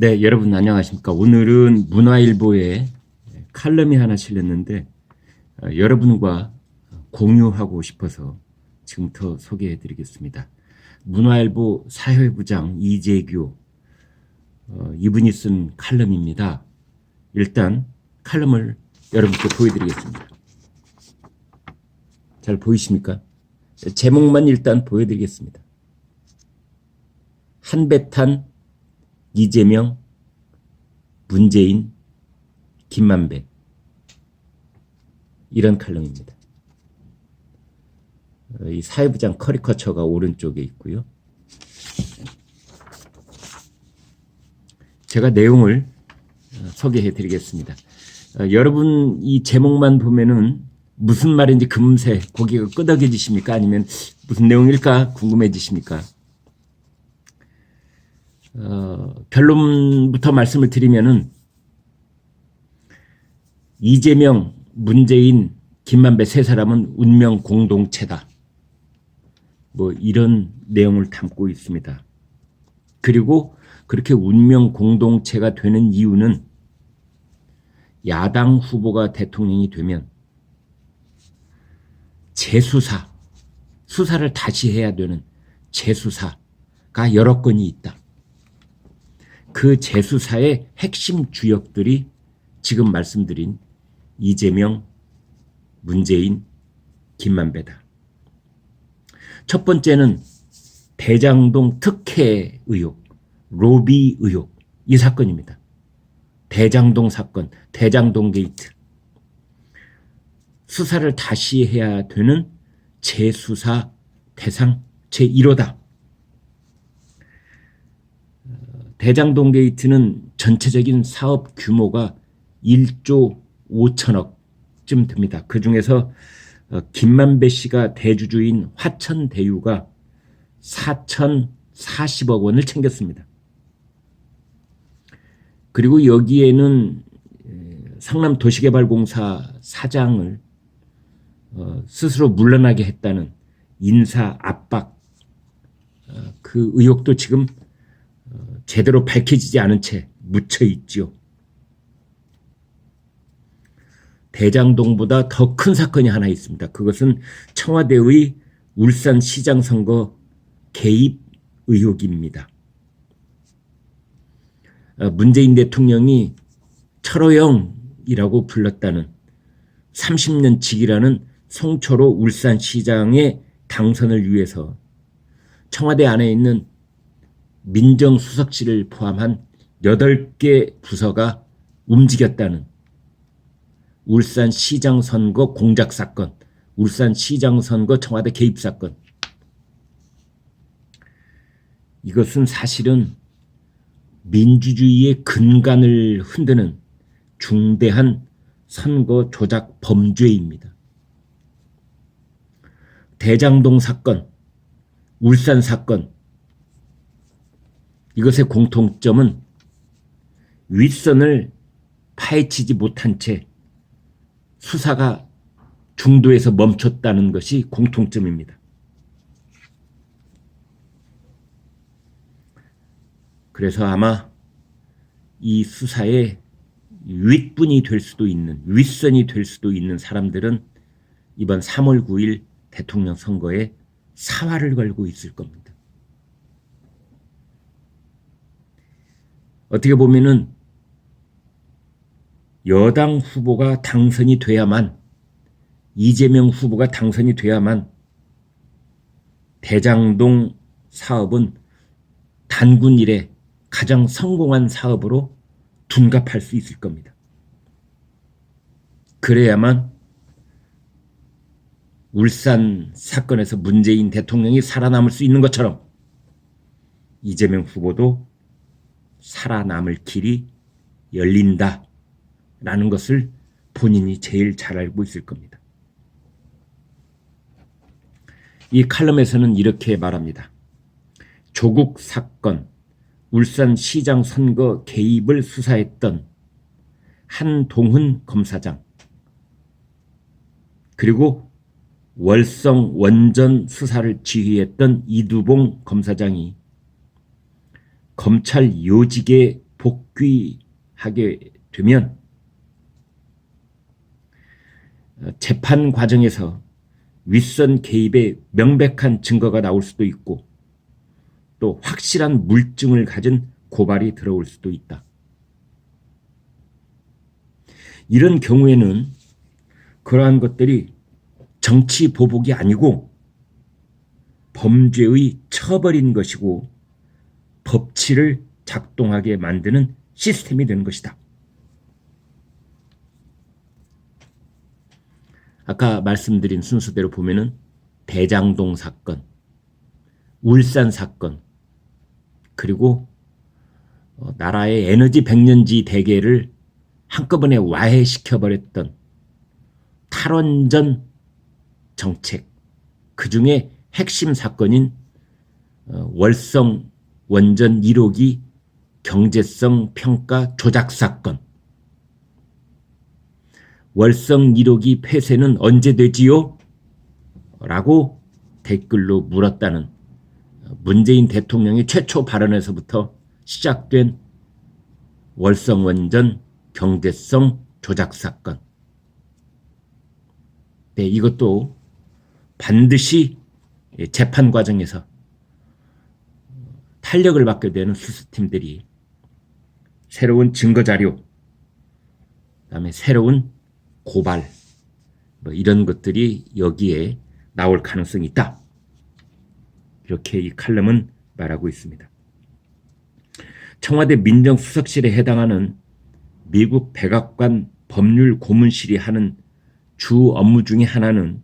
네, 여러분 안녕하십니까. 오늘은 문화일보에 칼럼이 하나 실렸는데 어, 여러분과 공유하고 싶어서 지금부터 소개해 드리겠습니다. 문화일보 사회부장 이재규 어, 이분이 쓴 칼럼입니다. 일단 칼럼을 여러분께 보여드리겠습니다. 잘 보이십니까? 제목만 일단 보여드리겠습니다. 한배탄 이재명, 문재인, 김만배 이런 칼럼입니다. 어, 이 사회부장 커리커처가 오른쪽에 있고요. 제가 내용을 어, 소개해 드리겠습니다. 어, 여러분 이 제목만 보면은 무슨 말인지 금세 고개가 끄덕여지십니까? 아니면 무슨 내용일까 궁금해지십니까? 어, 결론부터 말씀을 드리면은 이재명, 문재인, 김만배 세 사람은 운명 공동체다. 뭐 이런 내용을 담고 있습니다. 그리고 그렇게 운명 공동체가 되는 이유는 야당 후보가 대통령이 되면 재수사, 수사를 다시 해야 되는 재수사가 여러 건이 있다. 그 재수사의 핵심 주역들이 지금 말씀드린 이재명, 문재인, 김만배다. 첫 번째는 대장동 특혜 의혹, 로비 의혹 이 사건입니다. 대장동 사건, 대장동 게이트. 수사를 다시 해야 되는 재수사 대상 제1호다. 대장동 게이트는 전체적인 사업 규모가 1조 5천억쯤 됩니다. 그 중에서 어, 김만배 씨가 대주주인 화천대유가 4,040억 원을 챙겼습니다. 그리고 여기에는 상남 도시개발공사 사장을 어, 스스로 물러나게 했다는 인사 압박 어, 그 의혹도 지금 제대로 밝혀지지 않은 채 묻혀 있지요. 대장동보다 더 큰 사건이 하나 있습니다. 그것은 청와대의 울산 시장 선거 개입 의혹입니다. 어, 문재인 대통령이 철호영이라고 불렀다는 30년 직이라는 송철호 울산시장의 당선을 위해서 청와대 안에 있는 민정수석실을 포함한 8개 부서가 움직였다는 울산 시장 선거 공작 사건, 울산 시장 선거 청와대 개입 사건. 이것은 사실은 민주주의의 근간을 흔드는 중대한 선거 조작 범죄입니다. 대장동 사건, 울산 사건, 이것의 공통점은 윗선을 파헤치지 못한 채 수사가 중도에서 멈췄다는 것이 공통점입니다. 그래서 아마 이 수사의 윗분이 될 수도 있는 윗선이 될 수도 있는 사람들은 이번 3월 9일 대통령 선거에 사활을 걸고 있을 겁니다. 어떻게 보면은 여당 후보가 당선이 돼야만 이재명 후보가 당선이 돼야만 대장동 사업은 단군 이래 가장 성공한 사업으로 둔갑할 수 있을 겁니다. 그래야만 울산 사건에서 문재인 대통령이 살아남을 수 있는 것처럼 이재명 후보도 살아남을 길이 열린다 라는 것을 본인이 제일 잘 알고 있을 겁니다. 이 칼럼에서는 이렇게 말합니다. 조국 사건, 울산 시장 선거 개입을 수사했던 한동훈 검사장, 그리고 월성 원전 수사를 지휘했던 이두봉 검사장이 검찰 요직에 복귀하게 되면 어, 재판 과정에서 윗선 개입의 명백한 증거가 나올 수도 있고 또 확실한 물증을 가진 고발이 들어올 수도 있다. 이런 경우에는 그러한 것들이 정치 보복이 아니고 범죄의 처벌인 것이고 법치를 작동하게 만드는 시스템이 되는 것이다. 아까 말씀드린 순서대로 보면은 대장동 사건, 울산 사건, 그리고 어, 나라의 에너지 백년지 대계를 한꺼번에 와해시켜버렸던 탈원전 정책, 그 중에 핵심 사건인 어, 월성 원전 1호기 경제성 평가 조작 사건. 월성 1호기 폐쇄는 언제 되지요? 라고 댓글로 물었다는 문재인 대통령의 최초 발언에서부터 시작된 월성 원전 경제성 조작 사건. 네, 이것도 반드시 재판 과정에서 탄력을 받게 되는 수사팀들이 새로운 증거 자료, 그다음에 새로운 고발, 뭐 이런 것들이 여기에 나올 가능성이 있다. 이렇게 이 칼럼은 말하고 있습니다. 청와대 민정수석실에 해당하는 미국 백악관 법률 고문실이 하는 주 업무 중의 하나는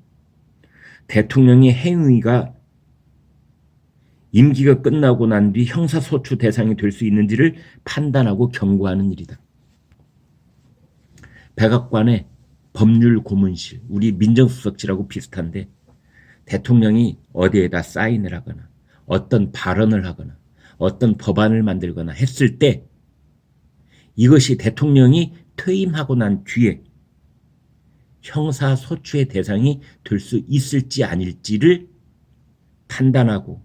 대통령의 행위가 임기가 끝나고 난 뒤 형사소추 대상이 될 수 있는지를 판단하고 경고하는 일이다. 백악관의 법률 고문실, 우리 민정수석실하고 비슷한데 대통령이 어디에다 사인을 하거나 어떤 발언을 하거나 어떤 법안을 만들거나 했을 때 이것이 대통령이 퇴임하고 난 뒤에 형사소추의 대상이 될 수 있을지 아닐지를 판단하고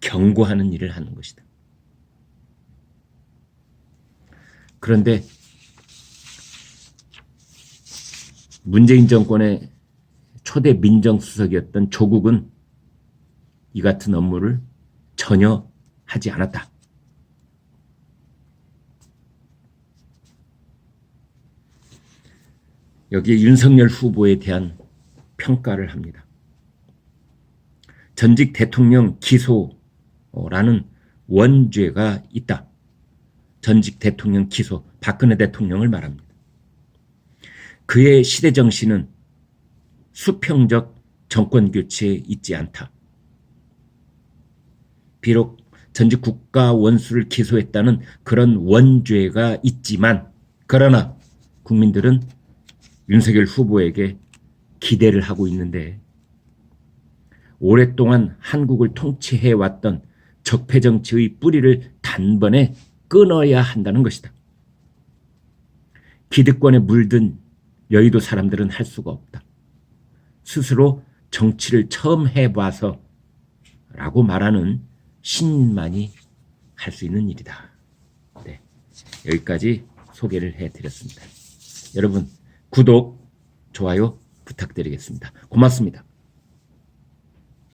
경고하는 일을 하는 것이다. 그런데 문재인 정권의 초대 민정수석이었던 조국은 이 같은 업무를 전혀 하지 않았다. 여기에 윤석열 후보에 대한 평가를 합니다. 전직 대통령 기소 라는 원죄가 있다. 전직 대통령 기소, 박근혜 대통령을 말합니다. 그의 시대 정신은 수평적 정권 교체에 있지 않다. 비록 전직 국가 원수를 기소했다는 그런 원죄가 있지만 그러나 국민들은 윤석열 후보에게 기대를 하고 있는데 오랫동안 한국을 통치해 왔던 적폐 정치의 뿌리를 단번에 끊어야 한다는 것이다. 기득권에 물든 여의도 사람들은 할 수가 없다. 스스로 정치를 처음 해봐서 라고 말하는 신만이 할 수 있는 일이다. 네. 여기까지 소개를 해드렸습니다. 여러분, 구독, 좋아요 부탁드리겠습니다. 고맙습니다.